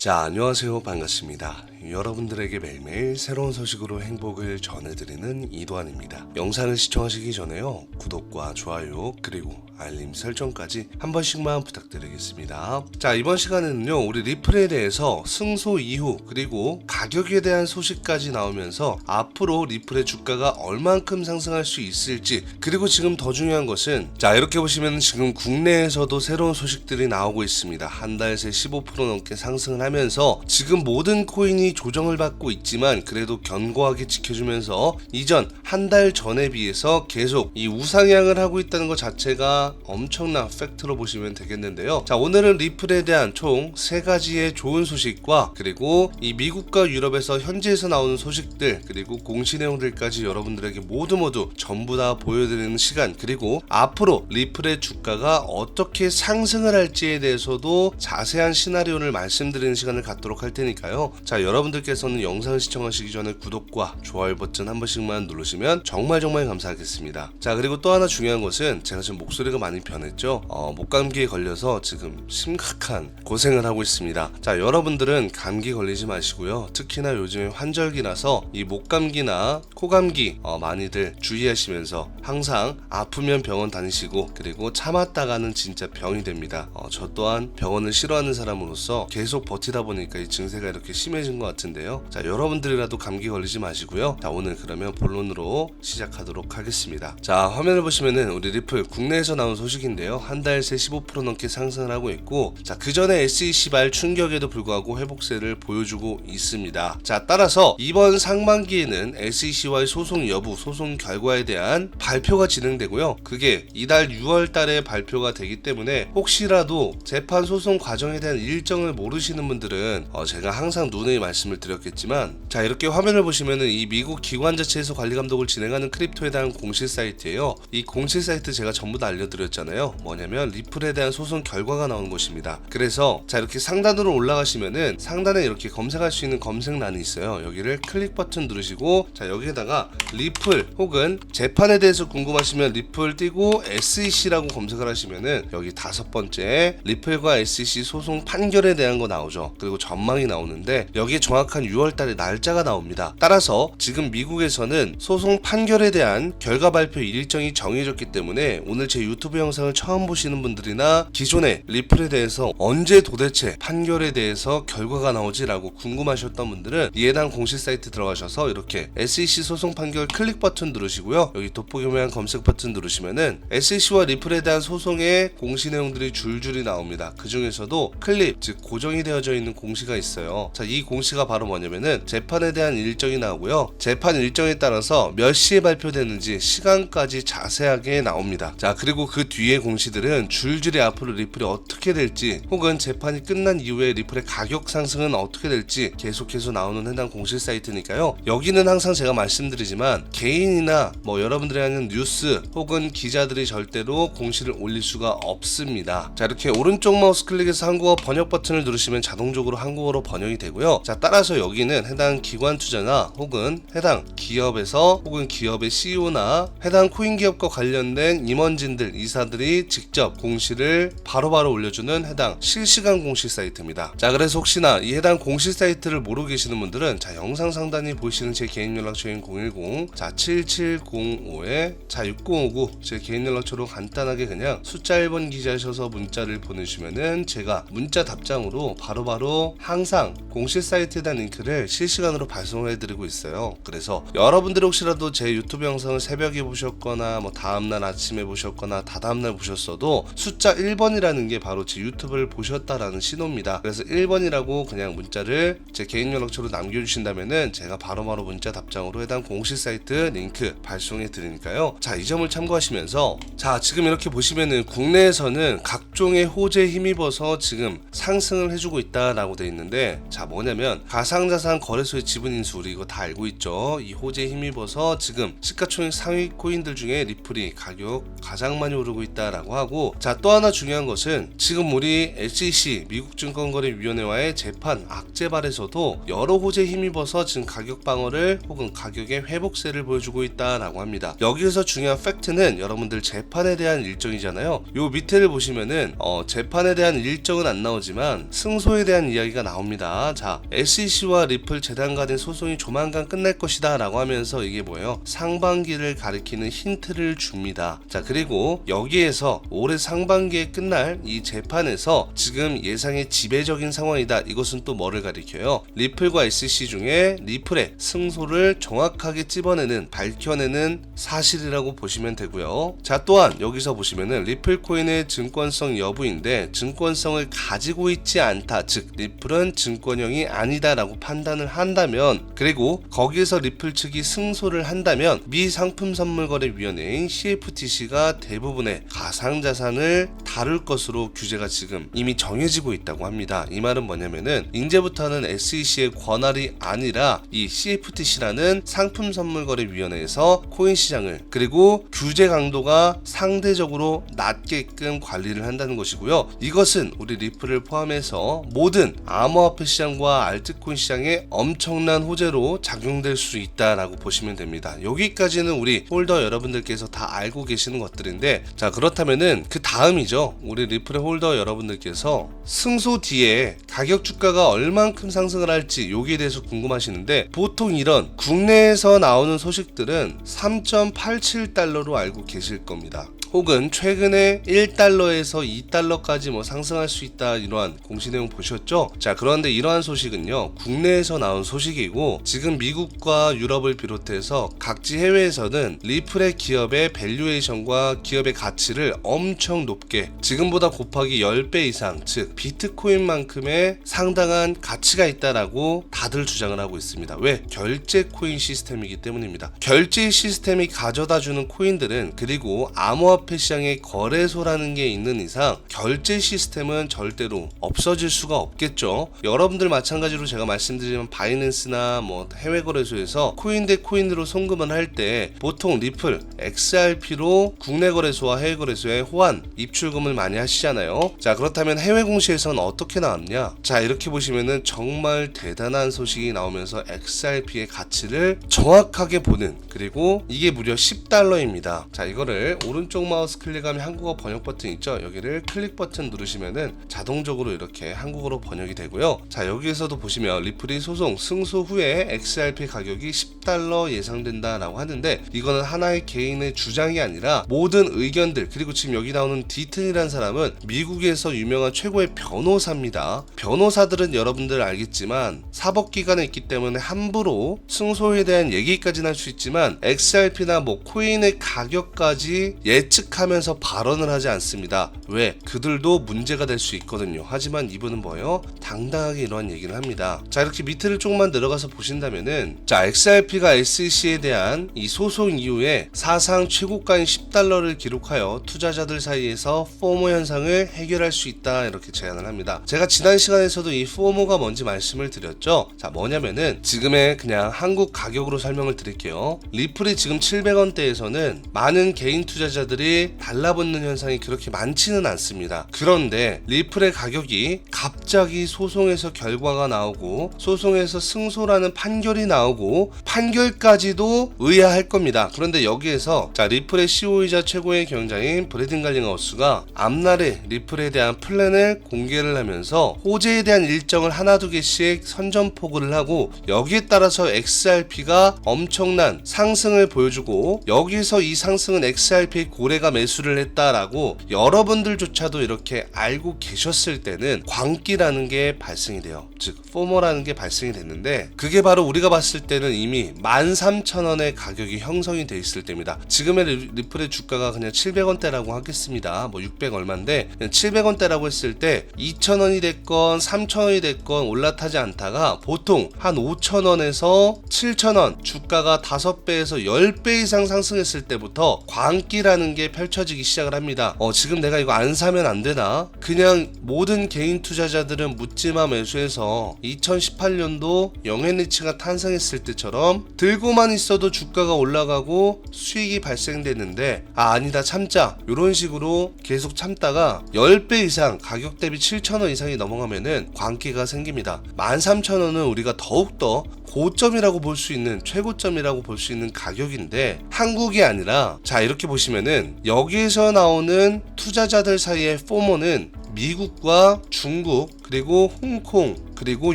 자, 안녕하세요. 반갑습니다. 여러분들에게 매일매일 새로운 소식으로 행복을 전해드리는 이도환입니다. 영상을 시청하시기 전에요. 구독과 좋아요, 그리고 알림 설정까지 한 번씩만 부탁드리겠습니다. 자, 이번 시간에는요, 우리 리플에 대해서 승소 이후, 그리고 가격에 대한 소식까지 나오면서 앞으로 리플의 주가가 얼만큼 상승할 수 있을지, 그리고 지금 더 중요한 것은, 자, 이렇게 보시면 지금 국내에서도 새로운 소식들이 나오고 있습니다. 한 달새 15% 넘게 상승을 하면서 지금 모든 코인이 조정을 받고 있지만 그래도 견고하게 지켜주면서 이전 한 달 전에 비해서 계속 이 우상향을 하고 있다는 것 자체가 엄청난 팩트로 보시면 되겠는데요. 자, 오늘은 리플에 대한 총 세 가지의 좋은 소식과 그리고 이 미국과 유럽에서 현지에서 나오는 소식들 그리고 공시 내용들까지 여러분들에게 모두 모두 전부 다 보여드리는 시간 그리고 앞으로 리플의 주가가 어떻게 상승을 할지에 대해서도 자세한 시나리오를 말씀드리는 시간을 갖도록 할 테니까요. 자, 여러분 들께서는 영상을 시청하시기 전에 구독과 좋아요 버튼 한 번씩만 누르시면 정말 정말 감사하겠습니다. 자, 그리고 또 하나 중요한 것은 제가 지금 목소리가 많이 변했죠. 어, 목감기에 걸려서 지금 심각한 고생을 하고 있습니다. 자, 여러분들은 감기 걸리지 마시고요. 특히나 요즘에 환절기라서 이 목감기나 코감기 어, 많이들 주의하시면서 항상 아프면 병원 다니시고 그리고 참았다가는 진짜 병이 됩니다. 어, 저 또한 병원을 싫어하는 사람으로서 계속 버티다 보니까 이 증세가 이렇게 심해진 것 같은데요. 자, 여러분들이라도 감기 걸리지 마시고요. 자, 오늘 그러면 본론으로 시작하도록 하겠습니다. 자, 화면을 보시면은 우리 리플 국내에서 나온 소식인데요. 한 달 새 15% 넘게 상승을 하고 있고, 자, 그 전에 SEC 발 충격에도 불구하고 회복세를 보여주고 있습니다. 자, 따라서 이번 상반기에는 SEC와의 소송 여부, 소송 결과에 대한 발표가 진행되고요. 그게 이달 6월 달에 발표가 되기 때문에 혹시라도 재판 소송 과정에 대한 일정을 모르시는 분들은 어, 제가 항상 누누이 말씀을 드렸겠지만 자 이렇게 화면을 보시면은 이 미국 기관 자체에서 관리 감독을 진행하는 크립토에 대한 공식 사이트예요. 이 공식 사이트 제가 전부 다 알려드렸잖아요. 뭐냐면 리플에 대한 소송 결과가 나오는 곳입니다. 그래서 자 이렇게 상단으로 올라가시면은 상단에 이렇게 검색할 수 있는 검색란이 있어요. 여기를 클릭 버튼 누르시고 자 여기에다가 리플 혹은 재판에 대해서 궁금하시면 리플 띄고 SEC라고 검색을 하시면은 여기 다섯 번째 리플과 SEC 소송 판결에 대한 거 나오죠. 그리고 전망이 나오는데 여기에 정확한 6월달에 날짜가 나옵니다. 따라서 지금 미국에서는 소송 판결에 대한 결과 발표 일정이 정해졌기 때문에 오늘 제 유튜브 영상을 처음 보시는 분들이나 기존에 리플에 대해서 언제 도대체 판결에 대해서 결과가 나오지라고 궁금하셨던 분들은 이 해당 공식 사이트 들어가셔서 이렇게 SEC 소송 판결 클릭 버튼 누르시고요. 여기 돋보기 모양 검색 버튼 누르시면은 SEC와 리플에 대한 소송의 공시 내용들이 줄줄이 나옵니다. 그 중에서도 클립 즉 고정이 되어져 있는 공시가 있어요. 자, 이 공시가 바로 뭐냐면은 재판에 대한 일정이 나오고요. 재판 일정에 따라서 몇 시에 발표되는지 시간까지 자세하게 나옵니다. 자, 그리고 그 뒤에 공시들은 줄줄이 앞으로 리플이 어떻게 될지 혹은 재판이 끝난 이후에 리플의 가격 상승은 어떻게 될지 계속해서 나오는 해당 공시 사이트니까요. 여기는 항상 제가 말씀드리지만 개인이나 뭐 여러분들이 하는 뉴스 혹은 기자들이 절대로 공시를 올릴 수가 없습니다. 자, 이렇게 오른쪽 마우스 클릭해서 한국어 번역 버튼을 누르시면 자동적으로 한국어로 번역이 되고요. 자, 따라서 여기는 해당 기관 투자나 혹은 해당 기업에서 혹은 기업의 CEO나 해당 코인 기업과 관련된 임원진들, 이사들이 직접 공시를 바로바로 올려주는 해당 실시간 공시 사이트입니다. 자, 그래서 혹시나 이 해당 공시 사이트를 모르고 계시는 분들은 자, 영상 상단에 보시는 제 개인 연락처인 010 자, 7705에 자, 6059 제 개인 연락처로 간단하게 그냥 숫자 1번 기자셔서 문자를 보내주시면은 제가 문자 답장으로 바로바로 항상 공식 사이트 에 대한 링크를 실시간으로 발송을 해드리고 있어요. 그래서 여러분들이 혹시라도 제 유튜브 영상을 새벽에 보셨거나 뭐 다음날 아침에 보셨거나 다다음날 보셨어도 숫자 1번이라는 게 바로 제 유튜브를 보셨다라는 신호입니다. 그래서 1번이라고 그냥 문자를 제 개인 연락처로 남겨주신다면은 제가 바로바로 문자 답장으로 해당 공식 사이트 링크 발송해 드리니까요. 자, 이 점을 참고하시면서 자, 지금 이렇게 보시면은 국내에서는 각종의 호재에 힘입어서 지금 상승을 해주고 있다라고 돼 있는데 자, 뭐냐면 가상자산 거래소의 지분 인수 우리 이거 다 알고 있죠. 이 호재에 힘입어서 지금 시가총액 상위 코인들 중에 리플이 가격 가장 많이 오르고 있다라고 하고 자 또 하나 중요한 것은 지금 우리 SEC 미국 증권거래위원회와의 재판 악재발에서도 여러 호재에 힘입어서 지금 가격 방어를 혹은 가격의 회복세를 보여주고 있다라고 합니다. 여기에서 중요한 팩트는 여러분들 재판에 대한 일정이잖아요. 요 밑에를 보시면은 어, 재판에 대한 일정은 안 나오지만 승소에 대한 이야기가 나옵니다. 자, SEC와 리플 재단 간의 소송이 조만간 끝날 것이다 라고 하면서 이게 뭐예요? 상반기를 가리키는 힌트를 줍니다. 자, 그리고 여기에서 올해 상반기에 끝날 이 재판에서 지금 예상의 지배적인 상황이다. 이것은 또 뭐를 가리켜요? 리플과 SEC 중에 리플의 승소를 정확하게 찝어내는 밝혀내는 사실이라고 보시면 되고요. 자, 또한 여기서 보시면은 리플 코인의 증권성 여부인데 증권성을 가지고 있지 않다. 즉 리플은 증권형이 아니다 라고 판단을 한다면 그리고 거기에서 리플 측이 승소를 한다면 미 상품 선물 거래 위원회인 CFTC가 대부분의 가상 자산을 다룰 것으로 규제가 지금 이미 정해지고 있다고 합니다. 이 말은 뭐냐면은 이제부터는 SEC의 권한이 아니라 이 CFTC라는 상품 선물 거래 위원회에서 코인 시장을 그리고 규제 강도가 상대적으로 낮게끔 관리를 한다는 것이고요. 이것은 우리 리플을 포함해서 모든 암호화폐 시장과 알트 코인 시장에 엄청난 호재로 작용될 수 있다라고 보시면 됩니다. 여기까지는 우리 홀더 여러분들께서 다 알고 계시는 것들인데 자 그렇다면은 그 다음이죠. 우리 리플의 홀더 여러분들께서 승소 뒤에 가격 주가가 얼만큼 상승을 할지 여기에 대해서 궁금하시는데 보통 이런 국내에서 나오는 소식들은 3.87달러로 알고 계실 겁니다. 혹은 최근에 1달러에서 2달러까지 뭐 상승할 수 있다 이러한 공시 내용 보셨죠? 자 그런데 이러한 소식은요 국내에서 나온 소식이고 지금 미국과 유럽을 비롯해서 각지 해외에서는 리플의 기업의 밸류에이션과 기업의 가치를 엄청 높게 지금보다 곱하기 10배 이상 즉 비트코인만큼의 상당한 가치가 있다라고 다들 주장을 하고 있습니다. 왜? 결제 코인 시스템이기 때문입니다. 결제 시스템이 가져다 주는 코인들은 그리고 암호화 폐 시장의 거래소라는 게 있는 이상 결제 시스템은 절대로 없어질 수가 없겠죠. 여러분들 마찬가지로 제가 말씀드리면 바이낸스나 뭐 해외 거래소에서 코인 대 코인으로 송금을 할 때 보통 리플, XRP로 국내 거래소와 해외 거래소에 호환, 입출금을 많이 하시잖아요. 자, 그렇다면 해외 공시에서는 어떻게 나왔냐? 자, 이렇게 보시면은 정말 대단한 소식이 나오면서 XRP의 가치를 정확하게 보는 그리고 이게 무려 10달러입니다. 자, 이거를 오른쪽 마우스 클릭하면 한국어 번역 버튼 있죠? 여기를 클릭 버튼 누르시면은 자동적으로 이렇게 한국어로 번역이 되고요. 자, 여기에서도 보시면 리플이 소송 승소 후에 XRP 가격이 10달러 예상된다라고 하는데 이거는 하나의 개인의 주장이 아니라 모든 의견들 그리고 지금 여기 나오는 디튼이라는 사람은 미국에서 유명한 최고의 변호사입니다. 변호사들은 여러분들 알겠지만 사법 기관에 있기 때문에 함부로 승소에 대한 얘기까지는 할 수 있지만 XRP나 뭐 코인의 가격까지 예측 하면서 발언을 하지 않습니다. 왜? 그들도 문제가 될 수 있거든요. 하지만 이분은 뭐예요? 당당하게 이러한 얘기를 합니다. 자 이렇게 밑에를 조금만 내려가서 보신다면은 자 XRP가 SEC에 대한 이 소송 이후에 사상 최고가인 10달러를 기록하여 투자자들 사이에서 포모 현상을 해결할 수 있다 이렇게 제안을 합니다. 제가 지난 시간에서도 이 포모가 뭔지 말씀을 드렸죠. 자 뭐냐면은 지금의 그냥 한국 가격으로 설명을 드릴게요. 리플이 지금 700원대에서는 많은 개인 투자자들이 달라붙는 현상이 그렇게 많지는 않습니다. 그런데 리플의 가격이 갑자기 소송에서 결과가 나오고 소송에서 승소라는 판결이 나오고 판결까지도 의아할 겁니다. 그런데 여기에서 자 리플의 CEO이자 최고의 경영자인 브래든 갈링하우스가 앞날에 리플에 대한 플랜을 공개를 하면서 호재에 대한 일정을 하나 두 개씩 선전포고를 하고 여기에 따라서 XRP가 엄청난 상승을 보여주고 여기서 이 상승은 XRP의 고래 가 매수를 했다라고 여러분들조차도 이렇게 알고 계셨을 때는 광기라는 게 발생이 돼요. 즉 포모라는 게 발생이 됐는데 그게 바로 우리가 봤을 때는 이미 13,000원의 가격이 형성이 돼 있을 때입니다. 지금의 리- 리플의 주가가 그냥 700원대라고 하겠습니다. 뭐 600 얼마인데 700원대라고 했을 때 2,000원이 됐건 3,000원이 됐건 올라타지 않다가 보통 한 5,000원에서 7,000원 주가가 5배에서 10배 이상 상승했을 때부터 광기라는 게 펼쳐지기 시작을 합니다. 어, 지금 내가 이거 안 사면 안 되나? 그냥 모든 개인 투자자들은 묻지마 매수해서 해요. 2018년도 영앤리치가 탄생했을 때처럼 들고만 있어도 주가가 올라가고 수익이 발생됐는데 아 아니다 참자 이런 식으로 계속 참다가 10배 이상 가격 대비 7,000원 이상이 넘어가면은 광기가 생깁니다. 13,000원은 우리가 더욱더 고점이라고 볼 수 있는 최고점이라고 볼 수 있는 가격인데 한국이 아니라 자 이렇게 보시면은 여기에서 나오는 투자자들 사이의 포모는 미국과 중국 그리고 홍콩 그리고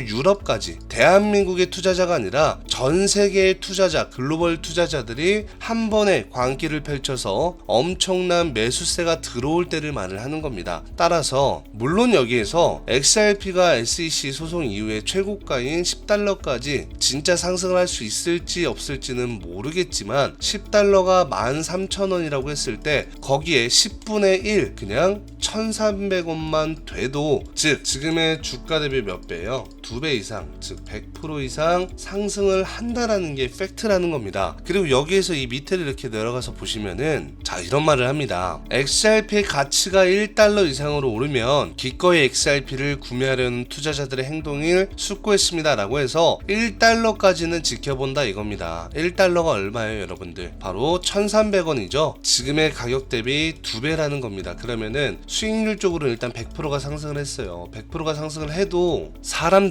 유럽까지 대한민국의 투자자가 아니라 전 세계의 투자자 글로벌 투자자들이 한 번에 광기를 펼쳐서 엄청난 매수세가 들어올 때를 말을 하는 겁니다. 따라서 물론 여기에서 XRP가 SEC 소송 이후에 최고가인 10달러까지 진짜 상승을 할 수 있을지 없을지는 모르겠지만 10달러가 13,000원이라고 했을 때 거기에 10분의 1 그냥 1,300원만 돼도 즉 지금의 주가 대비 몇 배예 요? 두 배 이상 즉 100% 이상 상승을 한다라는 게 팩트라는 겁니다. 그리고 여기에서 이 밑에를 이렇게 내려가서 보시면은 자 이런 말을 합니다. XRP의 가치가 1달러 이상으로 오르면 기꺼이 XRP를 구매하려는 투자자들의 행동을 숙고했습니다라고 해서 1달러까지는 지켜본다 이겁니다. 1달러가 얼마예요, 여러분들? 바로 1,300원이죠. 지금의 가격 대비 두 배라는 겁니다. 그러면은 수익률 쪽으로 일단 100%가 상승을 했어요. 100%가 상승을 해도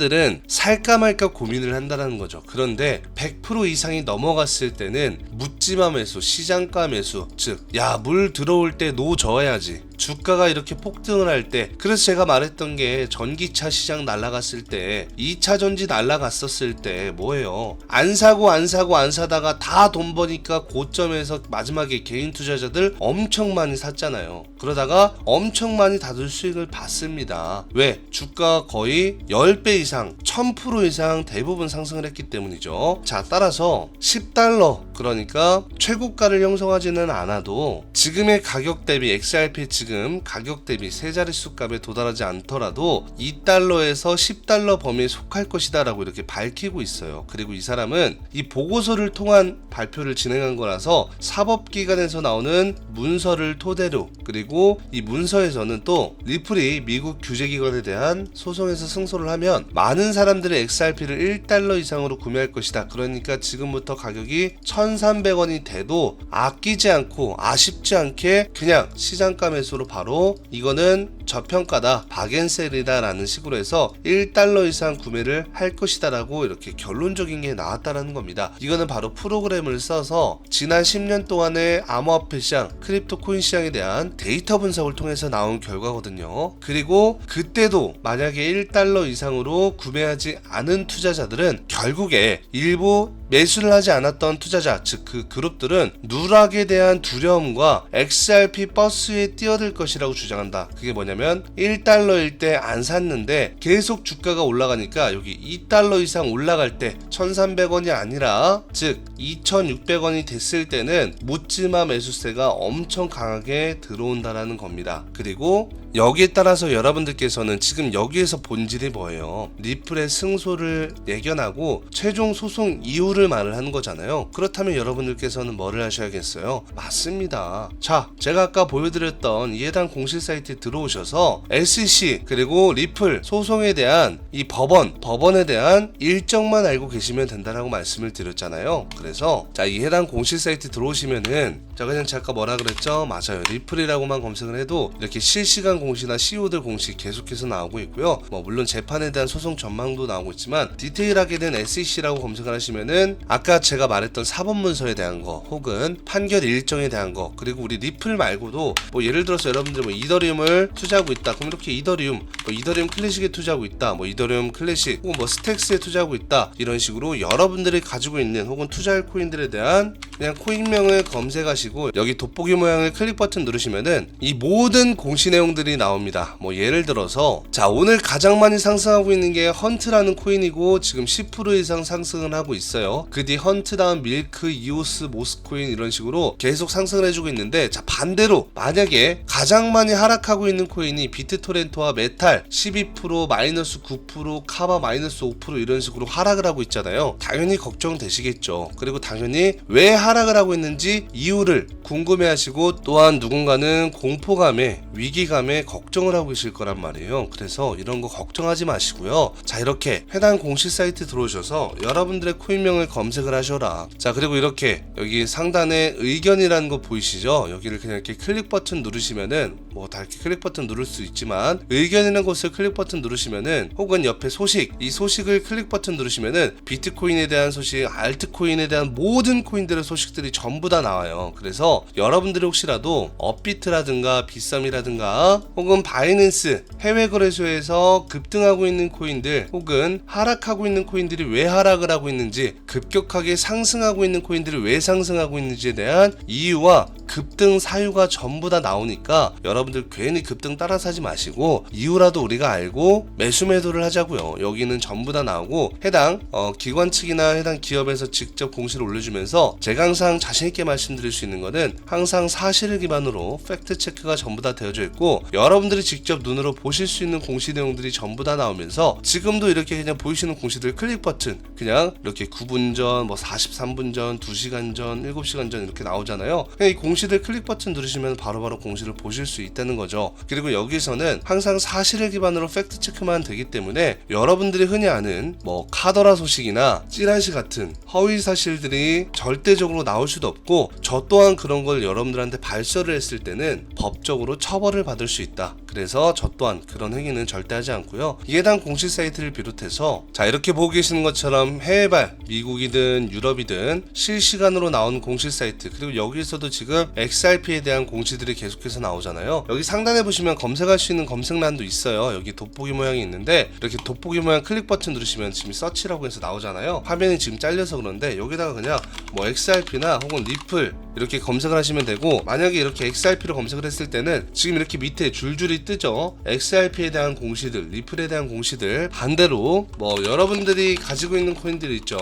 사람들은 살까 말까 고민을 한다는 거죠. 그런데 100% 이상이 넘어갔을 때는 묻지마 매수, 시장가 매수, 즉, 야, 물 들어올 때 노 저어야지. 주가가 이렇게 폭등을 할 때 그래서 제가 말했던 게 전기차 시장 날라갔을 때 2차 전지 날라갔었을 때 뭐예요? 안 사고 안 사고 안 사다가 다 돈 버니까 고점에서 마지막에 개인 투자자들 엄청 많이 샀잖아요. 그러다가 엄청 많이 다들 수익을 봤습니다. 왜? 주가가 거의 10배 이상 1000% 이상 대부분 상승을 했기 때문이죠. 자 따라서 10달러 그러니까 최고가를 형성하지는 않아도 지금의 가격 대비 XRP 지금 가격 대비 세 자릿수 값에 도달하지 않더라도 2달러에서 10달러 범위에 속할 것이다 라고 이렇게 밝히고 있어요. 그리고 이 사람은 이 보고서를 통한 발표를 진행한 거라서 사법기관에서 나오는 문서를 토대로 그리고 이 문서에서는 또 리플이 미국 규제기관에 대한 소송에서 승소를 하면 많은 사람들이 XRP를 1달러 이상으로 구매할 것이다. 그러니까 지금부터 가격이 1,300원이 돼도 아끼지 않고 아쉽지 않게 그냥 시장가 매수로 바로 이거는 저평가다 바겐셀이다 라는 식으로 해서 1달러 이상 구매를 할 것이다 라고 이렇게 결론적인 게 나왔다라는 겁니다. 이거는 바로 프로그램을 써서 지난 10년 동안의 암호화폐 시장, 크립토 코인 시장에 대한 데이터 분석을 통해서 나온 결과거든요. 그리고 그때도 만약에 1달러 이상으로 구매하지 않은 투자자들은 결국에 일부 매수를 하지 않았던 투자자, 즉 그 그룹들은 누락에 대한 두려움과 XRP 버스에 뛰어들 것이라고 주장한다. 그게 뭐냐면 1달러일 때 안 샀는데 계속 주가가 올라가니까 여기 2달러 이상 올라갈 때 1,300원이 아니라 즉 2,600원이 됐을 때는 묻지마 매수세가 엄청 강하게 들어온다라는 겁니다. 그리고 여기에 따라서 여러분들께서는 지금 여기에서 본질이 뭐예요? 리플의 승소를 예견하고 최종 소송 이유를 말을 하는 거잖아요. 그렇다면 여러분들께서는 뭐를 하셔야겠어요? 맞습니다. 자, 제가 아까 보여드렸던 이 해당 공식 사이트에 들어오셔서 SEC 그리고 리플 소송에 대한 이 법원, 법원에 대한 일정만 알고 계시면 된다라고 말씀을 드렸잖아요. 그래서 자, 이 해당 공식 사이트 들어오시면은 자, 그냥 제가 뭐라 그랬죠? 맞아요. 리플이라고만 검색을 해도 이렇게 실시간 공시나 CEO들 공시 계속해서 나오고 있고요. 뭐 물론 재판에 대한 소송 전망도 나오고 있지만 디테일하게 된 SEC라고 검색을 하시면은 아까 제가 말했던 사법 문서에 대한 거 혹은 판결 일정에 대한 거 그리고 우리 리플 말고도 뭐 예를 들어서 여러분들 뭐 이더리움을 투자하고 있다. 그럼 이렇게 이더리움 뭐 이더리움 클래식에 투자하고 있다. 뭐 이더리움 클래식 혹은 뭐 스택스에 투자하고 있다. 이런 식으로 여러분들이 가지고 있는 혹은 투자할 코인들에 대한 그냥 코인명을 검색하시고 여기 돋보기 모양의 클릭 버튼 누르시면은 이 모든 공시 내용들이 나옵니다. 뭐 예를 들어서 자 오늘 가장 많이 상승하고 있는 게 헌트라는 코인이고 지금 10% 이상 상승을 하고 있어요. 그 뒤 헌트 다음 밀크, 이오스, 모스코인 이런 식으로 계속 상승을 해주고 있는데 자 반대로 만약에 가장 많이 하락하고 있는 코인이 비트토렌토와 메탈 12% 마이너스 9% 카바 마이너스 5% 이런 식으로 하락을 하고 있잖아요. 당연히 걱정되시겠죠. 그리고 당연히 왜 하락을 하고 있는지 이유를 궁금해하시고 또한 누군가는 공포감에 위기감에 걱정을 하고 계실 거란 말이에요. 그래서 이런 거 걱정하지 마시고요. 자, 이렇게 해당 공식 사이트 들어오셔서 여러분들의 코인명을 검색을 하셔라. 자, 그리고 이렇게 여기 상단에 의견이라는 거 보이시죠? 여기를 그냥 이렇게 클릭 버튼 누르시면은 뭐 다 이렇게 클릭 버튼 누를 수 있지만 의견이라는 곳을 클릭 버튼 누르시면은 혹은 옆에 소식 이 소식을 클릭 버튼 누르시면은 비트코인에 대한 소식, 알트코인에 대한 모든 코인들의 소식들이 전부 다 나와요. 그래서 여러분들이 혹시라도 업비트라든가 빗썸이라든가 혹은 바이낸스 해외 거래소에서 급등하고 있는 코인들 혹은 하락하고 있는 코인들이 왜 하락을 하고 있는지 급격하게 상승하고 있는 코인들이 왜 상승하고 있는지에 대한 이유와 급등 사유가 전부 다 나오니까 여러분들 괜히 급등 따라 사지 마시고 이유라도 우리가 알고 매수 매도를 하자고요. 여기는 전부 다 나오고 해당 어, 기관 측이나 해당 기업에서 직접 공시를 올려주면서 제가 항상 자신 있게 말씀드릴 수 있는 거는 항상 사실을 기반으로 팩트 체크가 전부 다 되어져 있고 분들이 직접 눈으로 보실 수 있는 공시 내용들이 전부 다 나오면서 지금도 이렇게 그냥 보이시는 공시들 클릭 버튼 그냥 이렇게 9분 전, 뭐 43분 전, 2시간 전, 7시간 전 이렇게 나오잖아요. 그냥 이 공시들 클릭 버튼 누르시면 바로 바로 공시를 보실 수 있다는 거죠. 그리고 여기서는 항상 사실을 기반으로 팩트 체크만 되기 때문에 여러분들이 흔히 아는 뭐 카더라 소식이나 찌라시 같은 허위 사실들이 절대적으로 나올 수도 없고 저 또한 그런 걸 여러분들한테 발설을 했을 때는 법적으로 처벌을 받을 수 있다. 그래서 저 또한 그런 행위는 절대 하지 않고요. 대한 공식 사이트를 비롯해서 자 이렇게 보고 계시는 것처럼 해외발 미국이든 유럽이든 실시간으로 나온 공식 사이트 그리고 여기서도 지금 XRP에 대한 공시들이 계속해서 나오잖아요. 여기 상단에 보시면 검색할 수 있는 검색란도 있어요. 여기 돋보기 모양이 있는데 이렇게 돋보기 모양 클릭 버튼 누르시면 지금 서치라고 해서 나오잖아요. 화면이 지금 잘려서 그런데 여기다가 그냥 뭐 XRP나 혹은 리플 이렇게 검색을 하시면 되고 만약에 이렇게 XRP로 검색을 했을 때는 지금 이렇게 밑에 줄줄이 뜨죠. XRP에 대한 공시들, 리플에 대한 공시들 반대로 뭐 여러분들이 가지고 있는 코인들 있죠.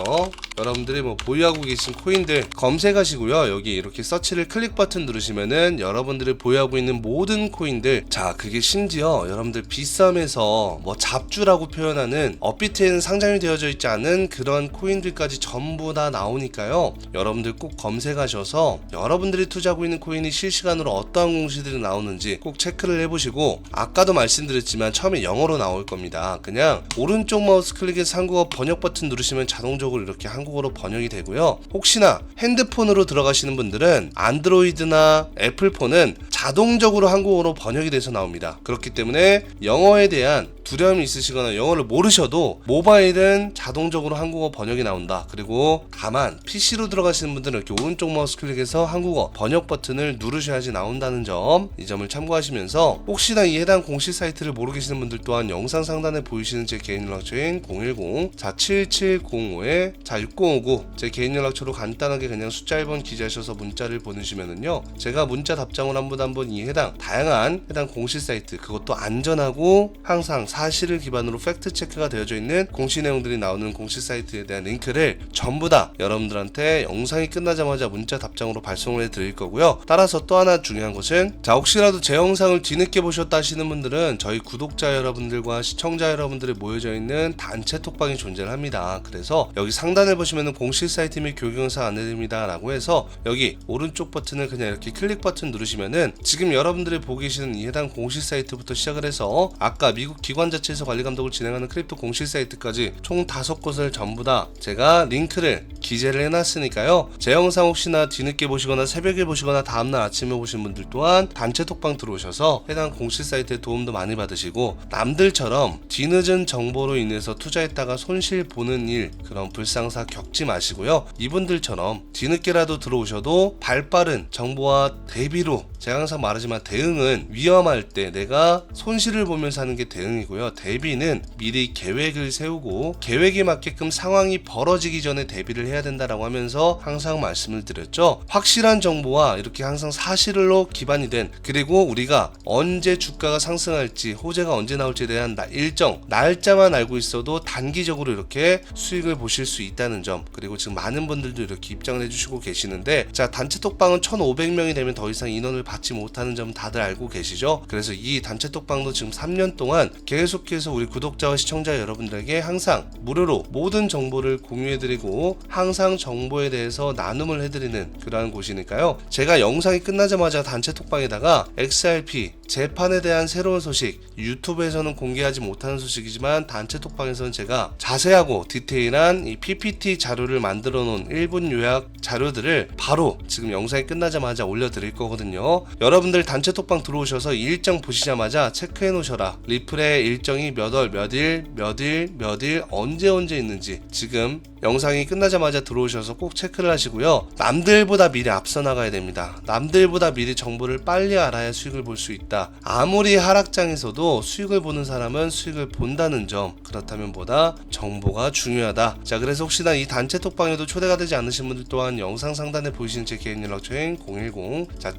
여러분들이 뭐 보유하고 계신 코인들 검색하시고요. 여기 이렇게 서치를 클릭 버튼 누르시면은 여러분들이 보유하고 있는 모든 코인들 자 그게 심지어 여러분들 비썸에서 뭐 잡주라고 표현하는 업비트에는 상장이 되어져 있지 않은 그런 코인들까지 전부 다 나오니까요. 여러분들 꼭 검색하셔서 여러분들이 투자하고 있는 코인이 실시간으로 어떠한 공시들이 나오는지 꼭 체크를 해보시고 아까도 말씀드렸지만 처음에 영어로 나올 겁니다. 그냥 오른쪽 마우스 클릭해서 한국어 번역 버튼 누르시면 자동적으로 이렇게 한국어로 번역이 되고요. 혹시나 핸드폰으로 들어가시는 분들은 안드로이드나 애플폰은 자동적으로 한국어로 번역이 돼서 나옵니다. 그렇기 때문에 영어에 대한 두려움이 있으시거나 영어를 모르셔도 모바일은 자동적으로 한국어 번역이 나온다. 그리고 다만 PC로 들어가시는 분들은 이렇게 오른쪽 마우스 클릭해서 한국어 번역 버튼을 누르셔야지 나온다는 점, 이 점을 참고하시면서 혹시나 이 해당 공식 사이트를 모르 계시는 분들 또한 영상 상단에 보이시는 제 개인 연락처인 010-4770-6059, 제 개인 연락처로 간단하게 그냥 숫자 1번 기재하셔서 문자를 보내시면은요, 제가 문자 답장을 한 번 한 번 이 해당 다양한 해당 공식 사이트 그것도 안전하고 항상 사실을 기반으로 팩트 체크가 되어져 있는 공시 내용들이 나오는 공식 사이트에 대한 링크를 전부 다 여러분들한테 영상이 끝나자마자 문자 답장으로 발송을 해 드릴 거고요. 따라서 또 하나 중요한 것은 자 혹시라도 제 영상을 뒤늦게 보셨다 하시는 분들은 저희 구독자 여러분들과 시청자 여러분들이 모여져 있는 단체 톡방이 존재를 합니다. 그래서 여기 상단에 보시면은 공식 사이트 및 교육 영상 안내드립니다 라고 해서 여기 오른쪽 버튼을 그냥 이렇게 클릭 버튼 누르시면은 지금 여러분들이 보고 계시는 이 해당 공식 사이트부터 시작을 해서 아까 미국 기관 자체에서 관리 감독을 진행하는 크립토 공식 사이트까지 총 다섯 곳을 전부 다 제가 링크를 기재를 해놨으니까요. 제 영상 혹시나 뒤늦게 보시거나 새벽에 보시거나 다음날 아침에 보신 분들 또한 단체 톡방 들어오셔서 해당 공식 사이트에 도움도 많이 받으시고 남들처럼 뒤늦은 정보로 인해서 투자했다가 손실 보는 일 그런 불상사 겪지 마시고요. 이분들처럼 뒤늦게라도 들어오셔도 발빠른 정보와 대비로 제가 항상 말하지만 대응은 위험할 때 내가 손실을 보면서 하는 게 대응이고요. 대비는 미리 계획을 세우고 계획에 맞게끔 상황이 벌어지기 전에 대비를 해야 된다라고 하면서 항상 말씀을 드렸죠. 확실한 정보와 이렇게 항상 사실로 기반이 된 그리고 우리가 언제 주가가 상승할지 호재가 언제 나올지에 대한 나- 일정 날짜만 알고 있어도 단기적으로 이렇게 수익을 보실 수 있다는 점 그리고 지금 많은 분들도 이렇게 입장을 해주시고 계시는데 자 단체 톡방은 1,500명이 되면 더 이상 인원을 받지 못하는 점 다들 알고 계시죠? 그래서 이 단체 톡방도 지금 3년 동안 계속해서 우리 구독자와 시청자 여러분들에게 항상 무료로 모든 정보를 공유해드리고 항상 정보에 대해서 나눔을 해드리는 그러한 곳이니까요. 제가 영상이 끝나자마자 단체 톡방에다가 XRP 재판에 대한 새로운 소식 유튜브에서는 공개하지 못하는 소식이지만 단체 톡방에서는 제가 자세하고 디테일한 이 PPT 자료를 만들어 놓은 1분 요약 자료들을 바로 지금 영상이 끝나자마자 올려드릴 거거든요. 여러분들 단체 톡방 들어오셔서 이 일정 보시자마자 체크해 놓으셔라. 리플의 일정이 몇 월, 몇 일, 몇 일, 몇 일, 언제 언제 있는지 지금 영상이 끝나자마자 들어오셔서 꼭 체크를 하시고요. 남들보다 미리 앞서 나가야 됩니다. 남들보다 미리 정보를 빨리 알아야 수익을 볼 수 있다. 아무리 하락장에서도 수익을 보는 사람은 수익을 본다는 점. 그렇다면 보다 정보가 중요하다. 자, 그래서 혹시나 이 단체 톡방에도 초대가 되지 않으신 분들 또한 영상 상단에 보이시는 제 개인 연락처인 010 자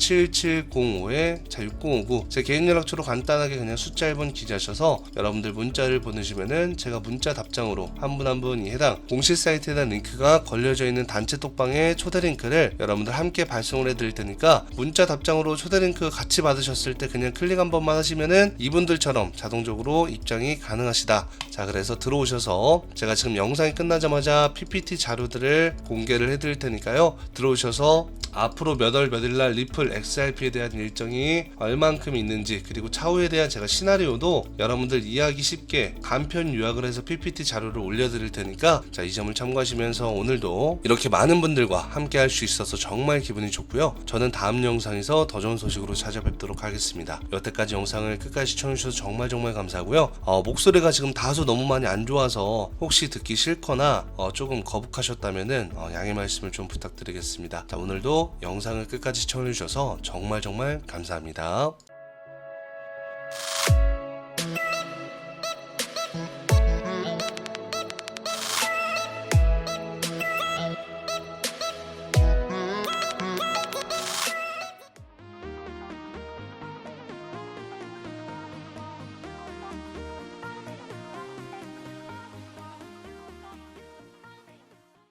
7705에 자 6059. 제 개인 연락처로 간단하게 그냥 숫자 1번 기재하셔서 여러분들 문자를 보내시면은 제가 문자 답장으로 한 분 한 분이 해당 공식 사이트에 대한 링크가 걸려져 있는 단체 톡방의 초대 링크를 여러분들 함께 발송을 해드릴 테니까 문자 답장으로 초대 링크 같이 받으셨을 때 그냥 클릭 한 번만 하시면은 이분들처럼 자동적으로 입장이 가능하시다. 자 그래서 들어오셔서 제가 지금 영상이 끝나자마자 PPT 자료들을 공개를 해드릴 테니까요. 들어오셔서 앞으로 몇 월 몇일 날 리플 XRP에 대한 일정이 얼만큼 있는지 그리고 차후에 대한 제가 시나리오도 여러분들 이해하기 쉽게 간편 요약을 해서 PPT 자료를 올려드릴 테니까 자 이 점을 참고하시면서 오늘도 이렇게 많은 분들과 함께 할 수 있어서 정말 기분이 좋고요. 저는 다음 영상에서 더 좋은 소식으로 찾아뵙도록 하겠습니다. 여태까지 영상을 끝까지 시청해주셔서 정말 정말 감사하고요. 어, 목소리가 지금 다소 너무 많이 안 좋아서 혹시 듣기 싫거나 어, 조금 거북하셨다면은 어, 양해 말씀을 좀 부탁드리겠습니다. 자 오늘도 영상을 끝까지 시청해주셔서 정말 정말 감사합니다.